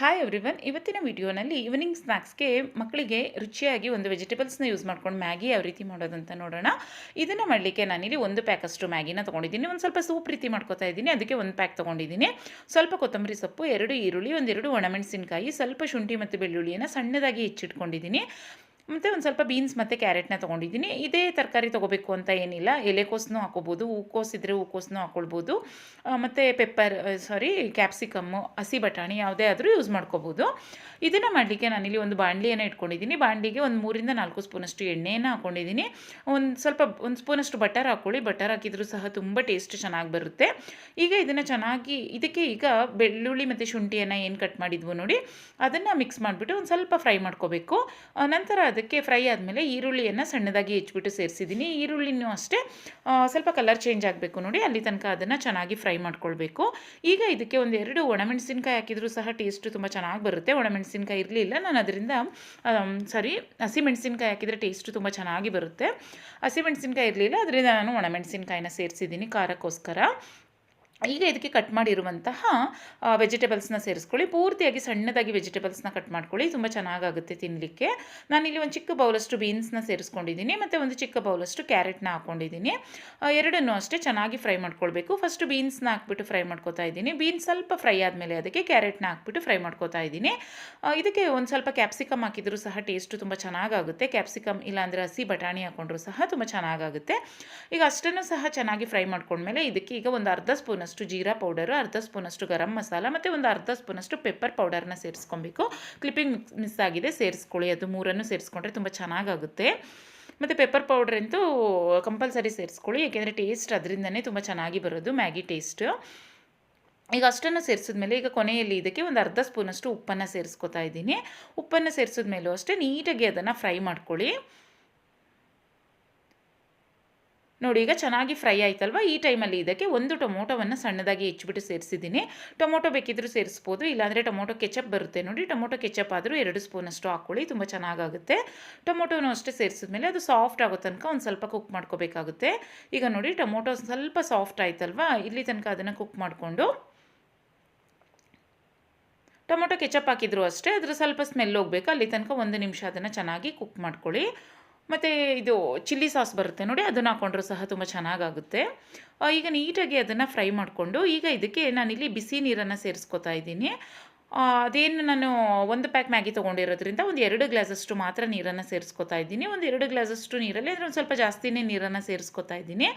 Hi everyone ಇವತ್ತಿನ ವಿಡಿಯೋನಲ್ಲಿ evening ಸ್ನ್ಯಾಕ್ಸ್ಗೆ ಮಕ್ಕಳಿಗೆ ರುಚಿಯಾಗಿ ಒಂದು ವೆಜಿಟೇಬಲ್ಸ್ನ ಯೂಸ್ ಮಾಡ್ಕೊಂಡು ಮ್ಯಾಗಿ ಯಾವ ರೀತಿ ಮಾಡೋದಂತ ನೋಡೋಣ. ಇದನ್ನು ಮಾಡಲಿಕ್ಕೆ ನಾನಿಲ್ಲಿ ಒಂದು ಪ್ಯಾಕಷ್ಟು ಮ್ಯಾಗಿನ ತೊಗೊಂಡಿದ್ದೀನಿ. ಒಂದು ಸ್ವಲ್ಪ ಸೂಪ್ ರೀತಿ ಮಾಡ್ಕೋತಾ ಇದ್ದೀನಿ. ಅದಕ್ಕೆ ಒಂದು ಪ್ಯಾಕ್ ತೊಗೊಂಡಿದ್ದೀನಿ. ಸ್ವಲ್ಪ ಕೊತ್ತಂಬರಿ ಸೊಪ್ಪು, ಎರಡು ಈರುಳ್ಳಿ, ಒಂದೆರಡು ಒಣಮೆಣಸಿನಕಾಯಿ ಸ್ವಲ್ಪ ಶುಂಠಿ ಮತ್ತು ಬೆಳ್ಳುಳ್ಳಿಯನ್ನು ಸಣ್ಣದಾಗಿ ಹೆಚ್ಚಿಟ್ಕೊಂಡಿದ್ದೀನಿ. ಮತ್ತು ಒಂದು ಸ್ವಲ್ಪ ಬೀನ್ಸ್ ಮತ್ತು ಕ್ಯಾರೆಟ್ನ ತೊಗೊಂಡಿದ್ದೀನಿ. ಇದೇ ತರಕಾರಿ ತೊಗೋಬೇಕು ಅಂತ ಏನಿಲ್ಲ. ಎಲೆಕೋಸನ್ನು ಹಾಕೋಬೋದು, ಹೂಕೋಸ್ ಇದ್ದರೆ ಹೂಕೋಸನ್ನು ಹಾಕ್ಕೊಳ್ಬೋದು ಮತ್ತು ಪೆಪ್ಪರ್ ಸಾರಿ ಕ್ಯಾಪ್ಸಿಕಮ್ಮು ಹಸಿ ಬಟಾಣಿ ಯಾವುದೇ ಆದರೂ ಯೂಸ್ ಮಾಡ್ಕೋಬೋದು. ಇದನ್ನು ಮಾಡಲಿಕ್ಕೆ ನಾನಿಲ್ಲಿ ಒಂದು ಬಾಣಲಿಯನ್ನು ಇಟ್ಕೊಂಡಿದ್ದೀನಿ. ಬಾಣಲಿಗೆ ಒಂದು ಮೂರಿಂದ ನಾಲ್ಕು ಸ್ಪೂನಷ್ಟು ಎಣ್ಣೆಯನ್ನು ಹಾಕ್ಕೊಂಡಿದ್ದೀನಿ ಒಂದು ಸ್ವಲ್ಪ, ಒಂದು ಸ್ಪೂನಷ್ಟು ಬಟರ್ ಹಾಕ್ಕೊಳ್ಳಿ ಬಟರ್ ಹಾಕಿದರೂ ಸಹ ತುಂಬ ಟೇಸ್ಟ್ ಚೆನ್ನಾಗಿ ಬರುತ್ತೆ. ಈಗ ಇದನ್ನು ಚೆನ್ನಾಗಿ, ಇದಕ್ಕೆ ಈಗ ಬೆಳ್ಳುಳ್ಳಿ ಮತ್ತು ಶುಂಠಿಯನ್ನು ಏನು ಕಟ್ ಮಾಡಿದ್ವು ನೋಡಿ, ಅದನ್ನು ಮಿಕ್ಸ್ ಮಾಡಿಬಿಟ್ಟು ಒಂದು ಸ್ವಲ್ಪ ಫ್ರೈ ಮಾಡ್ಕೋಬೇಕು. ನಂತರ ನಂತರ ಅದಕ್ಕೆ ಫ್ರೈ ಆದಮೇಲೆ ಈರುಳ್ಳಿಯನ್ನು ಸಣ್ಣದಾಗಿ ಹೆಚ್ಚಿಬಿಟ್ಟು ಸೇರಿಸಿದ್ದೀನಿ. ಈರುಳ್ಳಿನೂ ಅಷ್ಟೇ ಸ್ವಲ್ಪ ಕಲರ್ ಚೇಂಜ್ ಆಗಬೇಕು ನೋಡಿ, ಅಲ್ಲಿ ತನಕ ಅದನ್ನು ಚೆನ್ನಾಗಿ ಫ್ರೈ ಮಾಡ್ಕೊಳ್ಬೇಕು. ಈಗ ಇದಕ್ಕೆ ಒಂದು ಎರಡು ಒಣಮೆಣಸಿನ್ಕಾಯಿ ಹಾಕಿದರೂ ಸಹ ಟೇಸ್ಟ್ ತುಂಬ ಚೆನ್ನಾಗಿ ಬರುತ್ತೆ. ಒಣಮೆಣಸಿನ್ಕಾಯಿ ಇರಲಿಲ್ಲ, ನಾನು ಅದರಿಂದ ಸಾರಿ ಹಸಿಮೆಣಸಿನ್ಕಾಯಿ ಹಾಕಿದರೆ ಟೇಸ್ಟು ತುಂಬ ಚೆನ್ನಾಗಿ ಬರುತ್ತೆ. ಹಸಿಮೆಣಸಿನ್ಕಾಯಿ ಇರಲಿಲ್ಲ, ಅದರಿಂದ ನಾನು ಒಣಮೆಣಸಿನ್ಕಾಯಿನ ಸೇರಿಸಿದ್ದೀನಿ, ಖಾರಕ್ಕೋಸ್ಕರ. ಈಗ ಇದಕ್ಕೆ ಕಟ್ ಮಾಡಿರುವಂತಹ ವೆಜಿಟೇಬಲ್ಸ್ನ ಸೇರಿಸ್ಕೊಳ್ಳಿ. ಪೂರ್ತಿಯಾಗಿ ಸಣ್ಣದಾಗಿ ವೆಜಿಟೇಬಲ್ಸ್ನ ಕಟ್ ಮಾಡ್ಕೊಳ್ಳಿ. ತುಂಬ ಚೆನ್ನಾಗಾಗುತ್ತೆ ತಿನ್ನಲಿಕ್ಕೆ ನಾನಿಲ್ಲಿ ಒಂದು ಚಿಕ್ಕ ಬೌಲಷ್ಟು ಬೀನ್ಸ್ನ ಸೇರಿಸ್ಕೊಂಡಿದ್ದೀನಿ. ಮತ್ತು ಒಂದು ಚಿಕ್ಕ ಬೌಲಷ್ಟು ಕ್ಯಾರೆಟ್ನ ಹಾಕ್ಕೊಂಡಿದ್ದೀನಿ ಎರಡನ್ನೂ ಅಷ್ಟೇ ಚೆನ್ನಾಗಿ ಫ್ರೈ ಮಾಡ್ಕೊಳ್ಬೇಕು. ಫಸ್ಟ್ ಬೀನ್ಸ್ನ ಹಾಕ್ಬಿಟ್ಟು ಫ್ರೈ ಮಾಡ್ಕೊತಾ ಇದ್ದೀನಿ. ಬೀನ್ಸ್ ಸ್ವಲ್ಪ ಫ್ರೈ ಆದಮೇಲೆ ಅದಕ್ಕೆ ಕ್ಯಾರೆಟ್ನ ಹಾಕ್ಬಿಟ್ಟು ಫ್ರೈ ಮಾಡ್ಕೊತಾ ಇದ್ದೀನಿ. ಇದಕ್ಕೆ ಒಂದು ಸ್ವಲ್ಪ ಕ್ಯಾಪ್ಸಿಕಮ್ ಹಾಕಿದರೂ ಸಹ ಟೇಸ್ಟು ತುಂಬ ಚೆನ್ನಾಗಾಗುತ್ತೆ. ಕ್ಯಾಪ್ಸಿಕಮ್ ಇಲ್ಲಾಂದರೆ ಹಸಿ ಬಟಾಣಿ ಹಾಕೊಂಡ್ರೂ ಸಹ ತುಂಬ ಚೆನ್ನಾಗಾಗುತ್ತೆ. ಈಗ ಅಷ್ಟನ್ನು ಸಹ ಚೆನ್ನಾಗಿ ಫ್ರೈ ಮಾಡ್ಕೊಂಡ್ಮೇಲೆ ಇದಕ್ಕೆ ಈಗ ಒಂದು ಅರ್ಧ ಸ್ಪೂನಷ್ಟು ಜೀರಾ ಪೌಡರು, ಅರ್ಧ ಸ್ಪೂನಷ್ಟು ಗರಂ ಮಸಾಲ ಮತ್ತು ಒಂದು ಅರ್ಧ ಸ್ಪೂನಷ್ಟು ಪೆಪ್ಪರ್ ಪೌಡರ್ನ ಸೇರಿಸ್ಕೊಬೇಕು. ಕ್ಲಿಪ್ಪಿಂಗ್ ಮಿಸ್ ಆಗಿದೆ, ಸೇರಿಸ್ಕೊಳ್ಳಿ. ಅದು ಮೂರನ್ನು ಸೇರಿಸ್ಕೊಂಡ್ರೆ ತುಂಬ ಚೆನ್ನಾಗಾಗುತ್ತೆ. ಮತ್ತು ಪೆಪ್ಪರ್ ಪೌಡರ್ ಅಂತೂ ಕಂಪಲ್ಸರಿ ಸೇರಿಸ್ಕೊಳ್ಳಿ ಏಕೆಂದರೆ ಟೇಸ್ಟ್ ಅದರಿಂದನೇ ತುಂಬ ಚೆನ್ನಾಗಿ ಬರೋದು, ಮ್ಯಾಗಿ ಟೇಸ್ಟು. ಈಗ ಅಷ್ಟನ್ನು ಸೇರಿಸಿದ್ಮೇಲೆ ಈಗ ಕೊನೆಯಲ್ಲಿ ಇದಕ್ಕೆ ಒಂದು ಅರ್ಧ ಸ್ಪೂನಷ್ಟು ಉಪ್ಪನ್ನು ಸೇರಿಸ್ಕೊತಾ ಇದ್ದೀನಿ. ಉಪ್ಪನ್ನು ಸೇರಿಸಿದ್ಮೇಲೂ ಅಷ್ಟೇ ನೀಟಾಗಿ ಅದನ್ನು ಫ್ರೈ ಮಾಡ್ಕೊಳ್ಳಿ. ನೋಡಿ, ಈಗ ಚೆನ್ನಾಗಿ ಫ್ರೈ ಆಯ್ತಲ್ವ? ಈ ಟೈಮಲ್ಲಿ ಇದಕ್ಕೆ ಒಂದು ಟೊಮೊಟೊವನ್ನು ಸಣ್ಣದಾಗಿ ಹೆಚ್ಚಿಬಿಟ್ಟು ಸೇರಿಸಿದ್ದೀನಿ. ಟೊಮೊಟೊ ಬೇಕಿದ್ರೂ ಸೇರಿಸ್ಬೋದು, ಇಲ್ಲಾಂದರೆ ಟೊಮೊಟೊ ಕೆಚಪ್ ಬರುತ್ತೆ ನೋಡಿ. ಟೊಮೊಟೊ ಕೆಚಪ್ ಆದರೂ ಎರಡು ಸ್ಪೂನಷ್ಟು ಹಾಕ್ಕೊಳ್ಳಿ, ತುಂಬ ಚೆನ್ನಾಗಾಗುತ್ತೆ. ಟೊಮೊಟೊನೂ ಅಷ್ಟೇ ಸೇರಿಸಿದ್ಮೇಲೆ ಅದು ಸಾಫ್ಟ್ ಆಗೋ ತನಕ ಒಂದು ಸ್ವಲ್ಪ ಕುಕ್ ಮಾಡ್ಕೋಬೇಕಾಗುತ್ತೆ. ಈಗ ನೋಡಿ, ಟೊಮೊಟೊ ಸ್ವಲ್ಪ ಸಾಫ್ಟ್ ಆಯ್ತಲ್ವಾ? ಇಲ್ಲಿ ತನಕ ಅದನ್ನು ಕುಕ್ ಮಾಡಿಕೊಂಡು. ಟೊಮೊಟೊ ಕೆಚಪ್ ಹಾಕಿದ್ರು ಅಷ್ಟೇ, ಅದರ ಸ್ವಲ್ಪ ಸ್ಮೆಲ್ ಹೋಗಬೇಕು. ಅಲ್ಲಿ ತನಕ ಒಂದು ನಿಮಿಷ ಅದನ್ನು ಚೆನ್ನಾಗಿ ಕುಕ್ ಮಾಡ್ಕೊಳ್ಳಿ. ಮತ್ತು ಇದು ಚಿಲ್ಲಿ ಸಾಸ್ ಬರುತ್ತೆ ನೋಡಿ, ಅದನ್ನು ಹಾಕೊಂಡ್ರೂ ಸಹ ತುಂಬ ಚೆನ್ನಾಗಾಗುತ್ತೆ. ಈಗ ನೀಟಾಗಿ ಅದನ್ನು ಫ್ರೈ ಮಾಡಿಕೊಂಡು ಈಗ ಇದಕ್ಕೆ ನಾನಿಲ್ಲಿ ಬಿಸಿ ನೀರನ್ನು ಸೇರಿಸ್ಕೊತಾ ಇದ್ದೀನಿ. ಅದೇನು ನಾನು ಒಂದು ಪ್ಯಾಕ್ ಮ್ಯಾಗಿ ತೊಗೊಂಡಿರೋದ್ರಿಂದ ಒಂದು ಎರಡು ಗ್ಲಾಸಷ್ಟು ಮಾತ್ರ ನೀರನ್ನು ಸೇರಿಸ್ಕೊತಾ ಇದ್ದೀನಿ. ಒಂದು ಎರಡು ಗ್ಲಾಸಷ್ಟು ನೀರಲ್ಲಿ ಅಂದರೆ ಒಂದು ಸ್ವಲ್ಪ ಜಾಸ್ತಿನೇ ನೀರನ್ನು ಸೇರಿಸ್ಕೊತಾ ಇದ್ದೀನಿ.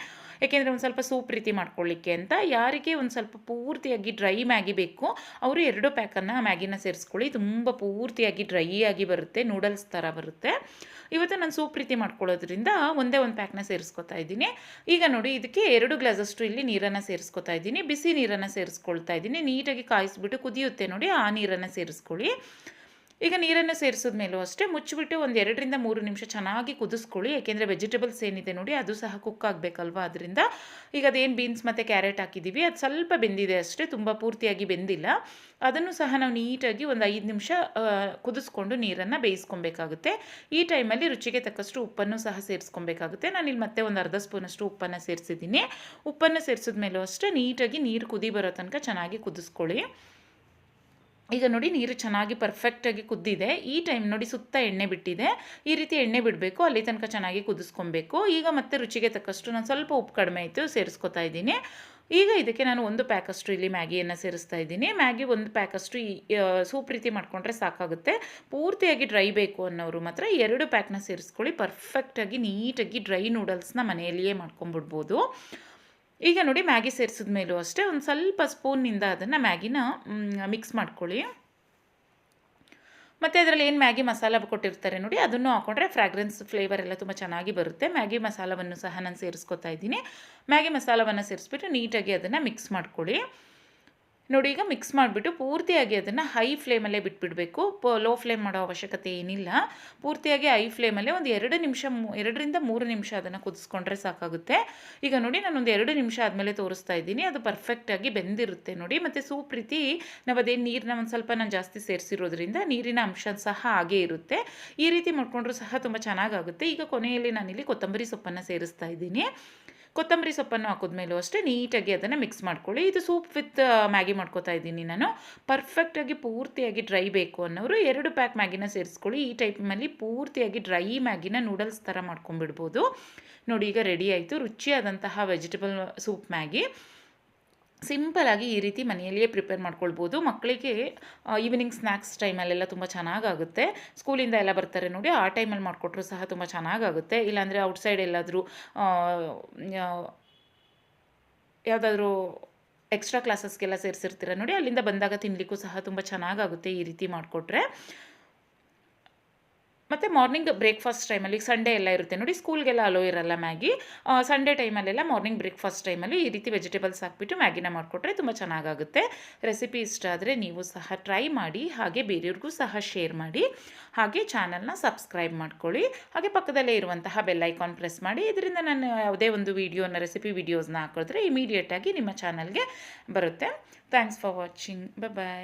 ಯಾಕೆಂದರೆ ಒಂದು ಸ್ವಲ್ಪ ಸೂಪ್ ರೀತಿ ಮಾಡ್ಕೊಳ್ಳಿಕ್ಕೆ ಅಂತ. ಯಾರಿಗೆ ಒಂದು ಸ್ವಲ್ಪ ಪೂರ್ತಿಯಾಗಿ ಡ್ರೈ ಮ್ಯಾಗಿ ಬೇಕು, ಅವರು ಎರಡು ಪ್ಯಾಕನ್ನು ಮ್ಯಾಗಿನ ಸೇರಿಸ್ಕೊಳ್ಳಿ. ತುಂಬ ಪೂರ್ತಿಯಾಗಿ ಡ್ರೈ ಆಗಿ ಬರುತ್ತೆ ನೂಡಲ್ಸ್ ಥರ ಬರುತ್ತೆ. ಇವತ್ತು ನಾನು ಸೂಪ್ ರೀತಿ ಮಾಡ್ಕೊಳ್ಳೋದ್ರಿಂದ ಒಂದೇ ಒಂದು ಪ್ಯಾಕ್ನ ಸೇರಿಸ್ಕೊತಾ ಇದ್ದೀನಿ. ಈಗ ನೋಡಿ, ಇದಕ್ಕೆ ಎರಡು ಗ್ಲಾಸಷ್ಟು ಇಲ್ಲಿ ನೀರನ್ನು ಸೇರಿಸ್ಕೊತಾ ಇದ್ದೀನಿ. ಬಿಸಿ ನೀರನ್ನು ಸೇರಿಸ್ಕೊಳ್ತಾ ಇದ್ದೀನಿ. ನೀಟಾಗಿ ಕಾಯಿಸ್ಬಿಟ್ಟು ಕುದಿಯುತ್ತೆ ನೋಡಿ ಆ ನೀರನ್ನು ಸೇರಿಸ್ಕೊಳ್ಳಿ. ಈಗ ನೀರನ್ನು ಸೇರಿಸಿದ ಮೇಲೂ ಅಷ್ಟೇ ಮುಚ್ಚಿಬಿಟ್ಟು ಒಂದು ಎರಡರಿಂದ ಮೂರು ನಿಮಿಷ ಚೆನ್ನಾಗಿ ಕುದಿಸ್ಕೊಳ್ಳಿ. ಏಕೆಂದರೆ ವೆಜಿಟೇಬಲ್ಸ್ ಏನಿದೆ ನೋಡಿ ಅದು ಸಹ ಕುಕ್ ಆಗಬೇಕಲ್ವ ಅದರಿಂದ. ಈಗ ಅದೇನು ಬೀನ್ಸ್ ಮತ್ತು ಕ್ಯಾರೆಟ್ ಹಾಕಿದ್ದೀವಿ ಅದು ಸ್ವಲ್ಪ ಬೆಂದಿದೆ ಅಷ್ಟೇ, ತುಂಬ ಪೂರ್ತಿಯಾಗಿ ಬೆಂದಿಲ್ಲ. ಅದನ್ನು ಸಹ ನಾವು ನೀಟಾಗಿ ಒಂದು ಐದು ನಿಮಿಷ ಕುದಿಸ್ಕೊಂಡು ನೀರನ್ನು ಬೇಯಿಸ್ಕೊಬೇಕಾಗುತ್ತೆ. ಈ ಟೈಮಲ್ಲಿ ರುಚಿಗೆ ತಕ್ಕಷ್ಟು ಉಪ್ಪನ್ನು ಸಹ ಸೇರಿಸ್ಕೊಬೇಕಾಗುತ್ತೆ. ನಾನಿಲ್ಲಿ ಮತ್ತೆ ಒಂದು ಅರ್ಧ ಸ್ಪೂನಷ್ಟು ಉಪ್ಪನ್ನು ಸೇರಿಸಿದ್ದೀನಿ. ಉಪ್ಪನ್ನು ಸೇರಿಸಿದ ಮೇಲೂ ಅಷ್ಟೇ ನೀಟಾಗಿ ನೀರು ಕುದಿ ಬರೋ ತನಕ ಚೆನ್ನಾಗಿ ಕುದಿಸ್ಕೊಳ್ಳಿ. ಈಗ ನೋಡಿ ನೀರು ಚೆನ್ನಾಗಿ ಪರ್ಫೆಕ್ಟಾಗಿ ಕುದ್ದಿದೆ. ಈ ಟೈಮ್ ನೋಡಿ ಸುತ್ತ ಎಣ್ಣೆ ಬಿಟ್ಟಿದೆ. ಈ ರೀತಿ ಎಣ್ಣೆ ಬಿಡಬೇಕು, ಅಲ್ಲಿ ತನಕ ಚೆನ್ನಾಗಿ ಕುದಿಸ್ಕೊಬೇಕು. ಈಗ ಮತ್ತೆ ರುಚಿಗೆ ತಕ್ಕಷ್ಟು ನಾನು ಸ್ವಲ್ಪ ಉಪ್ಪು ಕಡಿಮೆ ಆಯಿತು, ಸೇರಿಸ್ಕೊತಾ ಇದ್ದೀನಿ. ಈಗ ಇದಕ್ಕೆ ನಾನು ಒಂದು ಪ್ಯಾಕಷ್ಟು ಇಲ್ಲಿ ಮ್ಯಾಗಿಯನ್ನು ಸೇರಿಸ್ತಾ ಇದ್ದೀನಿ. ಮ್ಯಾಗಿ ಒಂದು ಪ್ಯಾಕಷ್ಟು ಸೂಪ್ ರೀತಿ ಮಾಡಿಕೊಂಡ್ರೆ ಸಾಕಾಗುತ್ತೆ. ಪೂರ್ತಿಯಾಗಿ ಡ್ರೈ ಬೇಕು ಅನ್ನೋರು ಮಾತ್ರ ಎರಡು ಪ್ಯಾಕ್ನ ಸೇರಿಸ್ಕೊಳ್ಳಿ. ಪರ್ಫೆಕ್ಟಾಗಿ ನೀಟಾಗಿ ಡ್ರೈ ನೂಡಲ್ಸ್ನ ಮನೆಯಲ್ಲಿಯೇ ಮಾಡ್ಕೊಂಬಿಡ್ಬೋದು ಈಗ ನೋಡಿ ಮ್ಯಾಗಿ ಸೇರಿಸಿದ ಮೇಲೂ ಅಷ್ಟೇ ಒಂದು ಸ್ವಲ್ಪ ಸ್ಪೂನ್ನಿಂದ ಅದನ್ನು ಮ್ಯಾಗಿನ ಮಿಕ್ಸ್ ಮಾಡ್ಕೊಳ್ಳಿ. ಮತ್ತು ಅದರಲ್ಲಿ ಏನು ಮ್ಯಾಗಿ ಮಸಾಲ ಕೊಟ್ಟಿರ್ತಾರೆ ನೋಡಿ, ಅದನ್ನು ಹಾಕೊಂಡ್ರೆ ಫ್ರಾಗ್ರೆನ್ಸ್ ಫ್ಲೇವರ್ ಎಲ್ಲ ತುಂಬ ಚೆನ್ನಾಗಿ ಬರುತ್ತೆ. ಮ್ಯಾಗಿ ಮಸಾಲವನ್ನು ಸಹ ನಾನು ಸೇರಿಸ್ಕೊತಾ ಇದ್ದೀನಿ. ಮ್ಯಾಗಿ ಮಸಾಲವನ್ನು ಸೇರಿಸ್ಬಿಟ್ಟು ನೀಟಾಗಿ ಅದನ್ನು ಮಿಕ್ಸ್ ಮಾಡ್ಕೊಳ್ಳಿ. ನೋಡಿ, ಈಗ ಮಿಕ್ಸ್ ಮಾಡಿಬಿಟ್ಟು ಪೂರ್ತಿಯಾಗಿ ಅದನ್ನು ಹೈ ಫ್ಲೇಮಲ್ಲೇ ಬಿಟ್ಬಿಡಬೇಕು. ಲೋ ಫ್ಲೇಮ್ ಮಾಡೋ ಅವಶ್ಯಕತೆ ಏನಿಲ್ಲ. ಪೂರ್ತಿಯಾಗಿ ಹೈ ಫ್ಲೇಮಲ್ಲೇ ಒಂದು ಎರಡು ನಿಮಿಷ ಎರಡರಿಂದ ಮೂರು ನಿಮಿಷ ಅದನ್ನು ಕುದಿಸ್ಕೊಂಡ್ರೆ ಸಾಕಾಗುತ್ತೆ. ಈಗ ನೋಡಿ ನಾನು ಒಂದು ಎರಡು ನಿಮಿಷ ಆದಮೇಲೆ ತೋರಿಸ್ತಾ ಇದ್ದೀನಿ. ಅದು ಪರ್ಫೆಕ್ಟಾಗಿ ಬೆಂದಿರುತ್ತೆ ನೋಡಿ. ಮತ್ತು ಸೂಪ್ ರೀತಿ ನಾವು ಅದೇ ನೀರನ್ನ ಒಂದು ಸ್ವಲ್ಪ ನಾನು ಜಾಸ್ತಿ ಸೇರಿಸಿರೋದ್ರಿಂದ ನೀರಿನ ಅಂಶ ಸಹ ಹಾಗೇ ಇರುತ್ತೆ. ಈ ರೀತಿ ಮಾಡಿಕೊಂಡ್ರೂ ಸಹ ತುಂಬ ಚೆನ್ನಾಗಾಗುತ್ತೆ ಈಗ ಕೊನೆಯಲ್ಲಿ ನಾನಿಲ್ಲಿ ಕೊತ್ತಂಬರಿ ಸೊಪ್ಪನ್ನು ಸೇರಿಸ್ತಾ ಇದ್ದೀನಿ. ಕೊತ್ತಂಬರಿ ಸೊಪ್ಪನ್ನು ಹಾಕಿದ್ಮೇಲೂ ಅಷ್ಟೇ ನೀಟಾಗಿ ಅದನ್ನು ಮಿಕ್ಸ್ ಮಾಡ್ಕೊಳ್ಳಿ. ಇದು ಸೂಪ್ ವಿತ್ ಮ್ಯಾಗಿ ಮಾಡ್ಕೋತಾ ಇದ್ದೀನಿ ನಾನು. ಪರ್ಫೆಕ್ಟಾಗಿ ಪೂರ್ತಿಯಾಗಿ ಡ್ರೈ ಬೇಕು ಅನ್ನೋರು ಎರಡು ಪ್ಯಾಕ್ ಮ್ಯಾಗಿನ ಸೇರಿಸ್ಕೊಳ್ಳಿ. ಈ ಟೈಪ್ನಲ್ಲಿ ಪೂರ್ತಿಯಾಗಿ ಡ್ರೈ ಮ್ಯಾಗಿನ ನೂಡಲ್ಸ್ ಥರ ಮಾಡ್ಕೊಂಡ್ಬಿಡ್ಬೋದು. ನೋಡಿ ಈಗ ರೆಡಿ ಆಯಿತು. ರುಚಿಯಾದಂತಹ ವೆಜಿಟೇಬಲ್ ಸೂಪ್ ಮ್ಯಾಗಿ ಸಿಂಪಲಾಗಿ ಈ ರೀತಿ ಮನೆಯಲ್ಲಿಯೇ ಪ್ರಿಪೇರ್ ಮಾಡ್ಕೊಳ್ಬೋದು. ಮಕ್ಕಳಿಗೆ ಈವ್ನಿಂಗ್ ಸ್ನ್ಯಾಕ್ಸ್ ಟೈಮಲ್ಲೆಲ್ಲ ತುಂಬ ಚೆನ್ನಾಗಾಗುತ್ತೆ. ಸ್ಕೂಲಿಂದ ಎಲ್ಲ ಬರ್ತಾರೆ ನೋಡಿ, ಆ ಟೈಮಲ್ಲಿ ಮಾಡಿಕೊಟ್ರು ಸಹ ತುಂಬ ಚೆನ್ನಾಗಾಗುತ್ತೆ. ಇಲ್ಲಾಂದರೆ ಔಟ್ಸೈಡ್ ಎಲ್ಲಾದರೂ ಯಾವುದಾದ್ರೂ ಎಕ್ಸ್ಟ್ರಾ ಕ್ಲಾಸಸ್ಗೆಲ್ಲ ಸೇರಿಸಿರ್ತೀರ ನೋಡಿ, ಅಲ್ಲಿಂದ ಬಂದಾಗ ತಿನ್ನಲಿಕ್ಕೂ ಸಹ ತುಂಬ ಚೆನ್ನಾಗಾಗುತ್ತೆ ಈ ರೀತಿ ಮಾಡಿಕೊಟ್ರೆ. ಮತ್ತು ಮಾರ್ನಿಂಗ್ ಬ್ರೇಕ್ಫಾಸ್ಟ್ ಟೈಮಲ್ಲಿ ಸಂಡೇ ಎಲ್ಲ ಇರುತ್ತೆ. ನೋಡಿ ಸ್ಕೂಲ್ಗೆಲ್ಲ ಅಲೋ ಇರಲ್ಲ ಮ್ಯಾಗಿ ಸಂಡೇ ಟೈಮಲ್ಲೆಲ್ಲ ಮಾರ್ನಿಂಗ್ ಬ್ರೇಕ್ಫಾಸ್ಟ್ ಟೈಮಲ್ಲಿ ಈ ರೀತಿ ವೆಜಿಟೇಬಲ್ಸ್ ಹಾಕ್ಬಿಟ್ಟು ಮ್ಯಾಗಿನ ಮಾಡಿಕೊಟ್ರೆ ತುಂಬ ಚೆನ್ನಾಗಾಗುತ್ತೆ. ರೆಸಿಪಿ ಇಷ್ಟ ಆದರೆ ನೀವು ಸಹ ಟ್ರೈ ಮಾಡಿ, ಹಾಗೆ ಬೇರೆಯವ್ರಿಗೂ ಸಹ ಶೇರ್ ಮಾಡಿ, ಹಾಗೆ ಚಾನಲ್ನ ಸಬ್ಸ್ಕ್ರೈಬ್ ಮಾಡ್ಕೊಳ್ಳಿ. ಹಾಗೆ ಪಕ್ಕದಲ್ಲೇ ಇರುವಂತಹ ಬೆಲ್ ಐಕಾನ್ ಪ್ರೆಸ್ ಮಾಡಿ. ಇದರಿಂದ ನಾನು ಯಾವುದೇ ಒಂದು ವೀಡಿಯೋನ ರೆಸಿಪಿ ವೀಡಿಯೋಸ್ನ ಹಾಕಿದ್ರೆ ಇಮಿಡಿಯೇಟಾಗಿ ನಿಮ್ಮ ಚಾನಲ್ಗೆ ಬರುತ್ತೆ. Thanks for watching bye